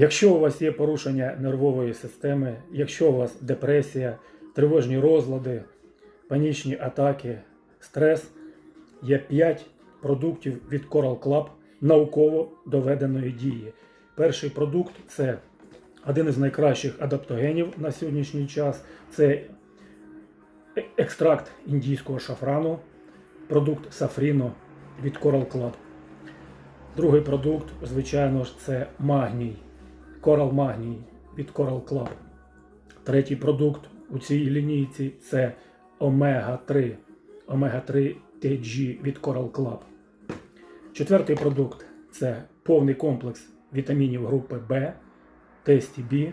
Якщо у вас є порушення нервової системи, якщо у вас депресія, тривожні розлади, панічні атаки, стрес, є 5 продуктів від Coral Club науково доведеної дії. Перший продукт це один із найкращих адаптогенів на сьогоднішній час. Це екстракт індійського шафрану, продукт Сафріно від Coral Club. Другий продукт, звичайно ж, це магній. Coral Магній від Coral Club. Третій продукт у цій лінійці це Омега-3. Омега-3 TG від Coral Club. Четвертий продукт це повний комплекс вітамінів групи В, TSTB.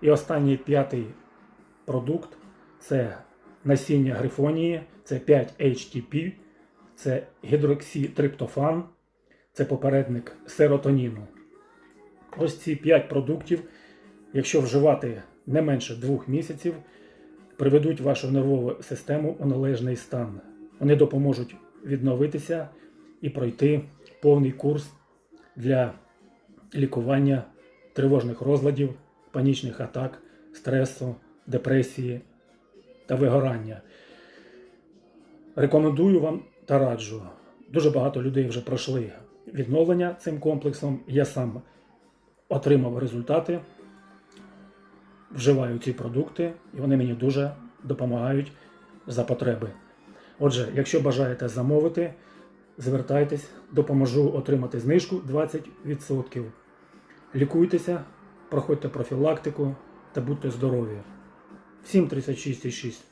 І останній п'ятий продукт це насіння грифонії, це 5-HTP, це гідроксітриптофан, це попередник серотоніну. Ось ці 5 продуктів, якщо вживати не менше 2 місяців, приведуть вашу нервову систему у належний стан. Вони допоможуть відновитися і пройти повний курс для лікування тривожних розладів, панічних атак, стресу, депресії та вигорання. Рекомендую вам та раджу. Дуже багато людей вже пройшли відновлення цим комплексом. Я сам отримав результати, вживаю ці продукти, і вони мені дуже допомагають за потреби. Отже, якщо бажаєте замовити, звертайтесь, допоможу отримати знижку 20%. Лікуйтеся, проходьте профілактику та будьте здорові. Всім 36,6.